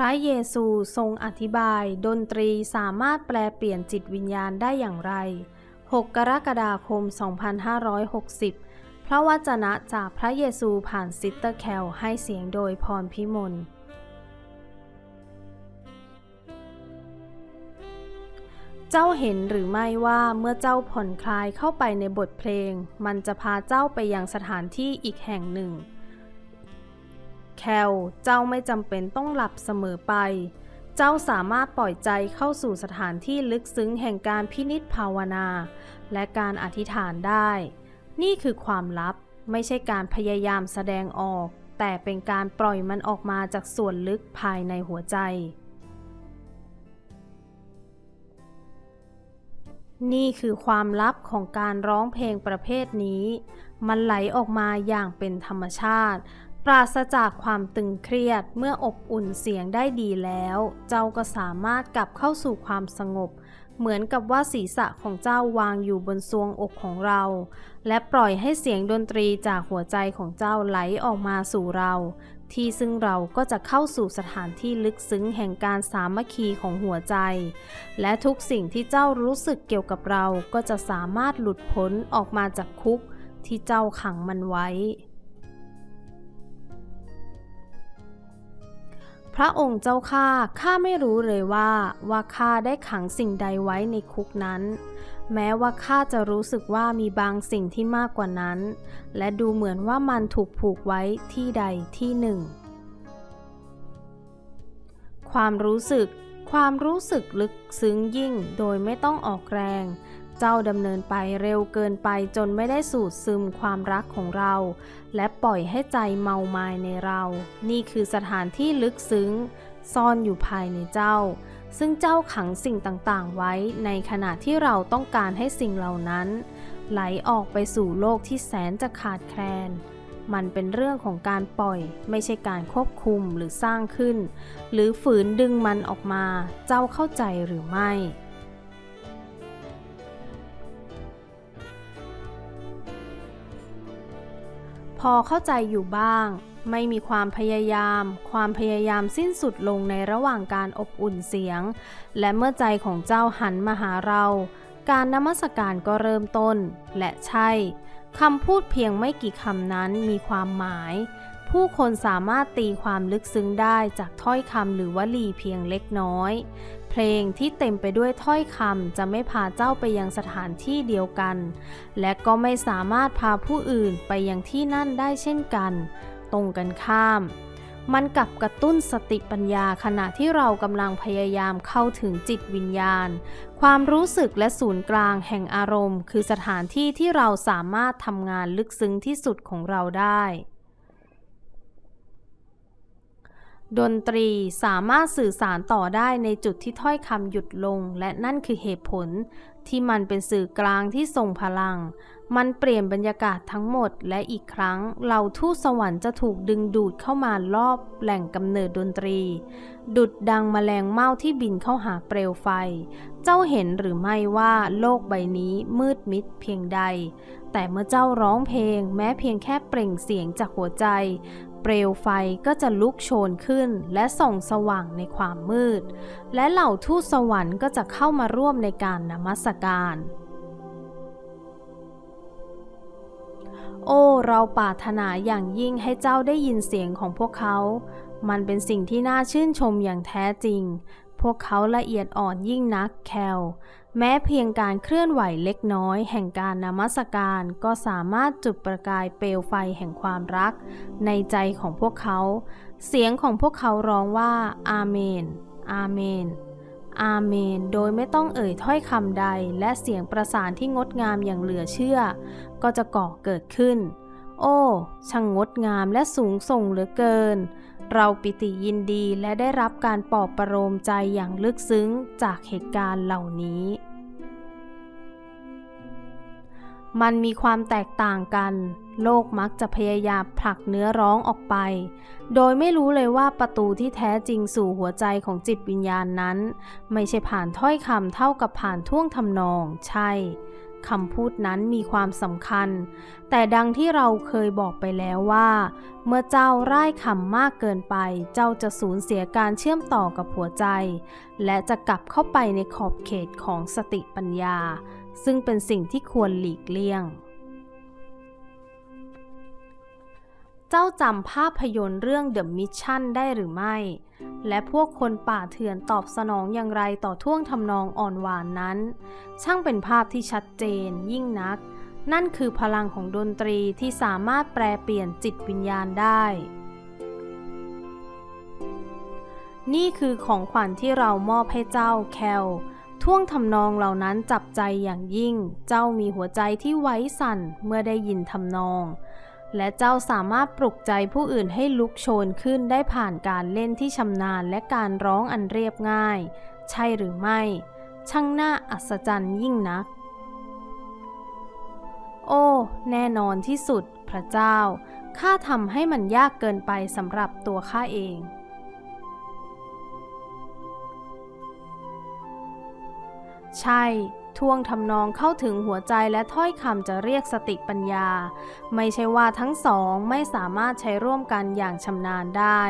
พระเยซูทรงอธิบาย ดนตรีสามารถแปลเปลี่ยนจิตวิญญาณได้อย่างไร 6 กรกฎาคม 2560 พระวจนะจากพระเยซูผ่านซิสเตอร์แคลให้เสียงโดยพรพิมล เจ้าเห็นหรือไม่ว่าเมื่อเจ้าผ่อนคลายเข้าไปในบทเพลง มันจะพาเจ้าไปยังสถานที่อีกแห่งหนึ่ง แคลเจ้าไม่จำเป็นต้องหลับเสมอไป เจ้าสามารถปล่อยใจเข้าสู่สถานที่ลึกซึ้งแห่งการพินิจภาวนา และการอธิษฐานได้ นี่คือความลับ ไม่ใช่การพยายามแสดงออก แต่เป็นการปล่อยมันออกมาจากส่วนลึกภายในหัวใจ นี่คือความลับของการร้องเพลงประเภทนี้ มันไหลออกมาอย่างเป็นธรรมชาติ ปราศจากความตึงเครียดเมื่ออบอุ่นเสียงได้ดีแล้ว เจ้าก็สามารถกลับเข้าสู่ความสงบ เหมือนกับว่าศีรษะของเจ้าวางอยู่บนซวงอกของเรา และปล่อยให้เสียงดนตรีจากหัวใจของเจ้าไหลออกมาสู่เรา ที่ซึ่งเราก็จะเข้าสู่สถานที่ลึกซึ้งแห่งการสามัคคีของหัวใจ และทุกสิ่งที่เจ้ารู้สึกเกี่ยวกับเราก็จะสามารถหลุดพ้นออกมาจากคุกที่เจ้าขังมันไว้ พระองค์เจ้าข้าข้าไม่รู้เลยว่าว่าข้าได้ขังสิ่งใดไว้ในคุกนั้น แม้ว่าข้าจะรู้สึกว่ามีบางสิ่งที่มากกว่านั้น และดูเหมือนว่ามันถูกผูกไว้ที่ใดที่หนึ่ง ความรู้สึก ความรู้สึกลึกซึ้งยิ่งโดยไม่ต้องออกแรง เจ้าดำเนินไปเร็วเกินไปจนไม่ได้สูดซึมความรักของเรา และปล่อยให้ใจเมามายในเรา นี่คือสถานที่ลึกซึ้ง ซ่อนอยู่ภายในเจ้า ซึ่งเจ้าขังสิ่งต่างๆ ไว้ในขณะที่เราต้องการให้สิ่งเหล่านั้น ไหลออกไปสู่โลกที่แสนจะขาดแคลนมันเป็นเรื่องของการปล่อย ไม่ใช่การควบคุมหรือสร้างขึ้น หรือฝืนดึงมันออกมา เจ้าเข้าใจหรือไม่ พอเข้าใจอยู่บ้าง ไม่มีความพยายาม ความพยายามสิ้นสุดลงในระหว่างการอบอุ่นเสียง และเมื่อใจของเจ้าหันมาหาเรา การนมัสการก็เริ่มต้น และใช่คำพูดเพียงไม่กี่คำนั้นมีความหมาย ผู้คนสามารถตีความลึกซึ้งได้จากถ้อยคำหรือวลีเพียงเล็กน้อย เพลงที่เต็มไปด้วยถ้อยคำจะไม่พาเจ้าไปยังสถานที่เดียวกัน และก็ไม่สามารถพาผู้อื่นไปยังที่นั่นได้เช่นกัน ตรงกันข้าม มันกับกระตุ้นสติปัญญาขณะที่เรากำลังพยายามเข้าถึงจิตวิญญาณ ความรู้สึกและศูนย์กลางแห่งอารมณ์ คือสถานที่ที่เราสามารถทำงานลึกซึ้งที่สุดของเราได้ ดนตรีสามารถสื่อสารต่อได้ในจุดที่ถ้อยคำหยุดลง และนั่นคือเหตุผล ที่มันเป็นสื่อกลางที่ทรงพลัง มันเปลี่ยนบรรยากาศทั้งหมด และอีกครั้งเราทูตสวรรค์จะถูกดึงดูดเข้ามารอบแหล่งกำเนิดดนตรี ดุดดังมแมลงเม่าที่บินเข้าหาเปลวไฟ เจ้าเห็นหรือไม่ว่าโลกใบนี้มืดมิดเพียงใด แต่เมื่อเจ้าร้องเพลงแม้เพียงแค่เปล่งเสียงจากหัวใจ เปลวไฟก็จะลุกโชนขึ้นและส่องสว่างในความมืด และเหล่าทูตสวรรค์ก็จะเข้ามาร่วมในการนมัสการ โอ้ เราปรารถนาอย่างยิ่งให้เจ้าได้ยินเสียงของพวกเขา มันเป็นสิ่งที่น่าชื่นชมอย่างแท้จริง พวกเขาละเอียดอ่อนยิ่งนักแคลแม้เพียงการเคลื่อนไหวเล็กน้อย แห่งการนมัสการก็สามารถจุดประกายเปลวไฟแห่งความรัก ในใจของพวกเขา เสียงของพวกเขาร้องว่า อาเมน อาเมน อาเมน โดยไม่ต้องเอ่ยถ้อยคำใด และเสียงประสานที่งดงามอย่างเหลือเชื่อ ก็จะก่อเกิดขึ้น โอ้ ช่างงดงามและสูงส่งเหลือเกิน เราปิติยินดีและได้รับการปลอบประโลมใจอย่างลึกซึ้งจากเหตุการณ์เหล่านี้ มันมีความแตกต่างกัน โลกมักจะพยายามผลักเนื้อร้องออกไป โดยไม่รู้เลยว่าประตูที่แท้จริงสู่หัวใจของจิตวิญญาณนั้น ไม่ใช่ผ่านถ้อยคำเท่ากับผ่านท่วงทำนอง ใช่ คำพูดนั้นมีความสำคัญ แต่ดังที่เราเคยบอกไปแล้วว่า เมื่อเจ้าร่ายคำมากเกินไป เจ้าจะสูญเสียการเชื่อมต่อกับหัวใจ และจะกลับเข้าไปในขอบเขตของสติปัญญา ซึ่งเป็นสิ่งที่ควรหลีกเลี่ยง เจ้าจำภาพยนตร์เรื่อง The Mission ได้หรือไม่ และพวกคนป่าเถื่อนตอบสนองอย่างไรต่อท่วงทำนองอ่อนหวานนั้น ช่างเป็นภาพที่ชัดเจนยิ่งนัก นั่นคือพลังของดนตรีที่สามารถแปลเปลี่ยนจิตวิญญาณได้ นี่คือของขวัญที่เรามอบให้เจ้าแคลท่วงทำนองเหล่านั้นจับใจอย่างยิ่ง เจ้ามีหัวใจที่ไว้สั่นเมื่อได้ยินทำนอง และเจ้าสามารถปลุกใจผู้อื่นให้ลุกโชนขึ้นได้ผ่านการเล่นที่ชำนาญและการร้องอันเรียบง่าย ใช่หรือไม่ ช่างน่าอัศจรรย์ยิ่งนัก โอ้ แน่นอนที่สุด พระเจ้า ข้าทำให้มันยากเกินไปสำหรับตัวข้าเอง ใช่ท่วงทำนองเข้าถึงหัวใจและถ้อยคำจะเรียกสติปัญญา ไม่ใช่ว่าทั้งสองไม่สามารถใช้ร่วมกันอย่างชำนาญได้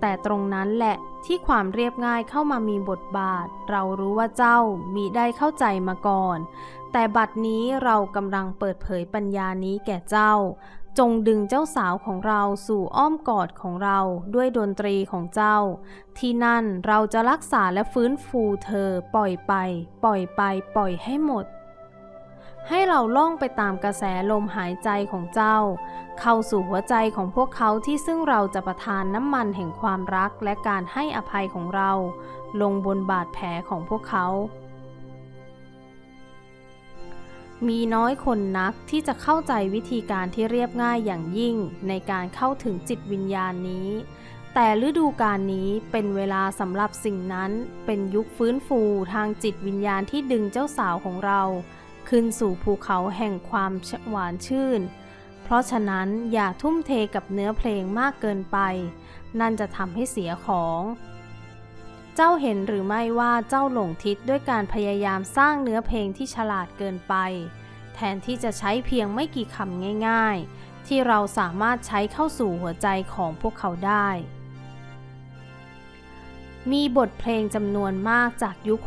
แต่ตรงนั้นแหละที่ความเรียบง่ายเข้ามามีบทบาท เรารู้ว่าเจ้ามีได้เข้าใจมาก่อน แต่บัดนี้เรากำลังเปิดเผยปัญญานี้แก่เจ้า จงดึงเจ้าสาวของเราสู่อ้อมกอดของเราด้วยดนตรีของเจ้า ที่นั่นเราจะรักษาและฟื้นฟูเธอปล่อยไป ปล่อยไป ปล่อยให้หมด ให้เราล่องไปตามกระแสลมหายใจของเจ้า เข้าสู่หัวใจของพวกเขาที่ซึ่งเราจะประทานน้ำมันแห่งความรักและการให้อภัยของเรา ลงบนบาดแผลของพวกเขา มีน้อยคนนักที่จะเข้าใจวิธีการที่เรียบง่ายอย่างยิ่งในการเข้าถึงจิตวิญญาณนี้ แต่ฤดูการนี้เป็นเวลาสำหรับสิ่งนั้น เป็นยุคฟื้นฟูทางจิตวิญญาณที่ดึงเจ้าสาวของเรา ขึ้นสู่ภูเขาแห่งความหวานชื่น เพราะฉะนั้นอย่าทุ่มเทกับเนื้อเพลงมากเกินไป นั่นจะทำให้เสียของ เจ้าเห็นหรือไม่ว่าเจ้าหลงทิศด้วยการพยายามสร้างเนื้อเพลงที่ฉลาดเกินไป แทนที่จะใช้เพียงไม่กี่คำง่ายๆ ที่เราสามารถใช้เข้าสู่หัวใจของพวกเขาได้ มีบทเพลงจำนวนมากจากยุค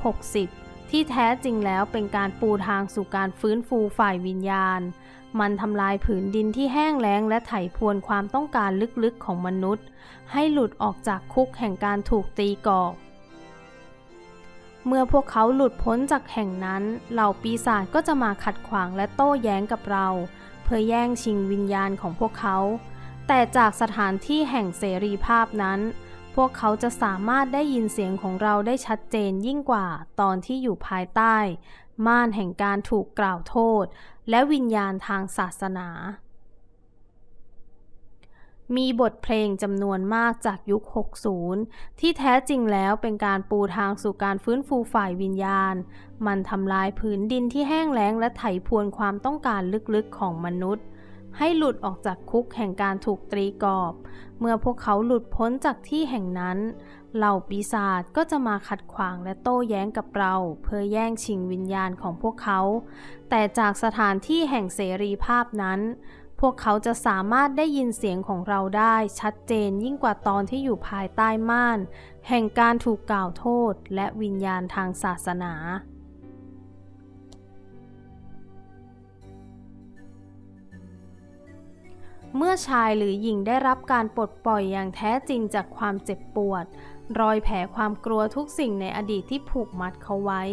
60 ที่แท้จริงแล้วเป็นการปูทางสู่การฟื้นฟูฝ่ายวิญญาณ มันทำลายผืนดินที่แห้งแล้งและไถ่พวนความต้องการลึกๆของมนุษย์ ให้หลุดออกจากคุกแห่งการถูกตีกอบ เมื่อพวกเขาหลุดพ้นจากแห่งนั้น เหล่าปีศาจก็จะมาขัดขวางและโต้แย้งกับเรา เพื่อแย่งชิงวิญญาณของพวกเขา แต่จากสถานที่แห่งเสรีภาพนั้น พวกเขาจะสามารถได้ยินเสียงของเราได้ชัดเจนยิ่งกว่าตอนที่อยู่ภายใต้ ม่านแห่งการถูกกล่าวโทษ และวิญญาณทางศาสนา มีบทเพลงจำนวนมากจากยุค 60 ที่แท้จริงแล้วเป็นการปูทางสู่การฟื้นฟูฝ่ายวิญญาณ มันทำลายผืนดินที่แห้งแล้งและไถ่พวนความต้องการลึกๆของมนุษย์ ให้หลุดออกจากคุกแห่งการถูกตรีกรอบ เมื่อพวกเขาหลุดพ้นจากที่แห่งนั้น เหล่าปีศาจก็จะมาขัดขวางและโต้แย้งกับเรา เพื่อแย่งชิงวิญญาณของพวกเขา แต่จากสถานที่แห่งเสรีภาพนั้น พวกเขาจะสามารถได้ยินเสียงของเราได้ชัดเจนยิ่งกว่าตอนที่อยู่ภายใต้ม่าน แห่งการถูกกล่าวโทษและวิญญาณทางศาสนา เมื่อชายหรือหญิงได้รับการปลดปล่อยอย่างแท้จริงจากความเจ็บปวด รอยแผลความกลัวทุกสิ่งในอดีตที่ผูกมัดเขาไว้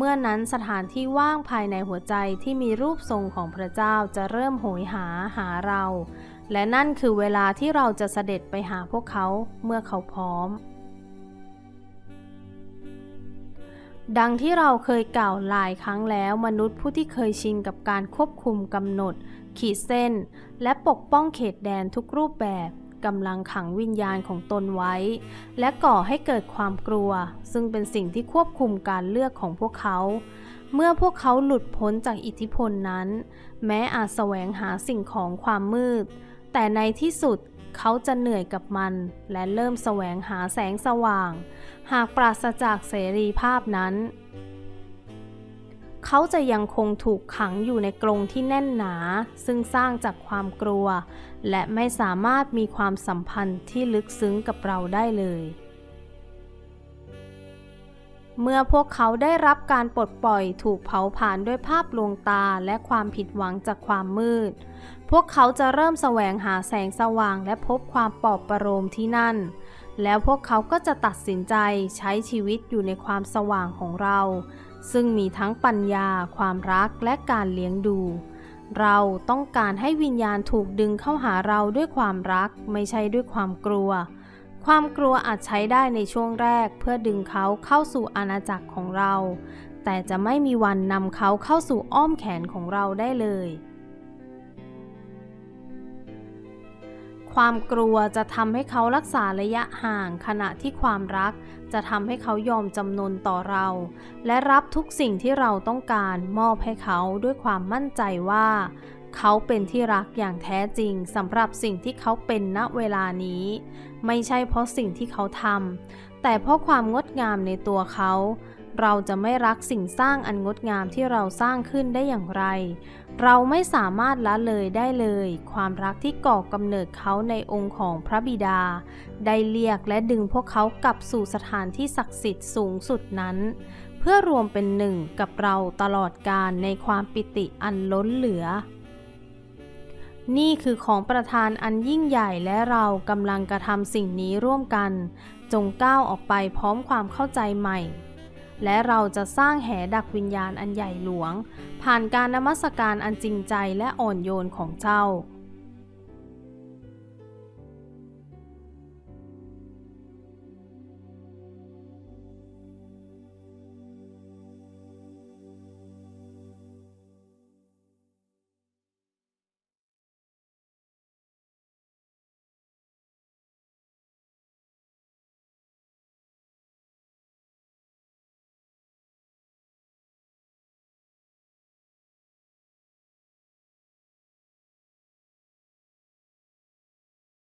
เมื่อนั้นสถานที่ว่างภายในหัวใจที่มีรูปทรงของพระเจ้าจะเริ่มโหยหาหาเรา และนั่นคือเวลาที่เราจะเสด็จไปหาพวกเขาเมื่อเขาพร้อม ดังที่เราเคยกล่าวหลายครั้งแล้วมนุษย์ผู้ที่เคยชินกับการควบคุมกำหนด ขีดเส้น และปกป้องเขตแดนทุกรูปแบบ กำลังขังวิญญาณของตนไว้ และก่อให้เกิดความกลัว ซึ่งเป็นสิ่งที่ควบคุมการเลือกของพวกเขา เมื่อพวกเขาหลุดพ้นจากอิทธิพลนั้น แม้อาจแสวงหาสิ่งของความมืด แต่ในที่สุดเขาจะเหนื่อยกับมัน และเริ่มแสวงหาแสงสว่าง หากปราศจากเสรีภาพนั้น เขาจะยังคงถูกขังอยู่ในกรงที่แน่นหนา ซึ่งสร้างจากความกลัว และไม่สามารถมีความสัมพันธ์ที่ลึกซึ้งกับเราได้เลย เมื่อพวกเขาได้รับการปลดปล่อยถูกเผาผลาญด้วยภาพลวงตาและความผิดหวังจากความมืด พวกเขาจะเริ่มแสวงหาแสงสว่างและพบความปลอบประโลมที่นั่น แล้วพวกเขาก็จะตัดสินใจใช้ชีวิตอยู่ในความสว่างของเรา ซึ่งมีทั้งปัญญา ความรักและการเลี้ยงดู เราต้องการให้วิญญาณถูกดึงเข้าหาเราด้วยความรัก ไม่ใช่ด้วยความกลัว ความกลัวอาจใช้ได้ในช่วงแรกเพื่อดึงเขาเข้าสู่อาณาจักรของเรา แต่จะไม่มีวันนำเขาเข้าสู่อ้อมแขนของเราได้เลย ความกลัวจะทำให้เขารักษาระยะห่าง ขณะที่ความรักจะทำให้เขายอมจำนนต่อเรา และรับทุกสิ่งที่เราต้องการมอบให้เขาด้วยความมั่นใจว่า เขาเป็นที่รักอย่างแท้จริงสำหรับสิ่งที่เขาเป็นณเวลานี้ ไม่ใช่เพราะสิ่งที่เขาทำแต่เพราะความงดงามในตัวเขา เราจะไม่รักสิ่งสร้างอันงดงามที่เราสร้างขึ้นได้อย่างไร เราไม่สามารถละเลยได้เลย ความรักที่ก่อกำเนิดเขาในองค์ของพระบิดา ได้เรียกและดึงพวกเขากลับสู่สถานที่ศักดิ์สิทธิ์สูงสุดนั้น เพื่อรวมเป็นหนึ่งกับเราตลอดกาลในความปิติอันล้นเหลือนี่คือของประธานอันยิ่งใหญ่และเรากำลังกระทำสิ่งนี้ร่วมกัน จงก้าวออกไปพร้อมความเข้าใจใหม่ และเราจะสร้างแหดักวิญญาณอันใหญ่หลวง ผ่านการนมัสการอันจริงใจและอ่อนโยนของเจ้า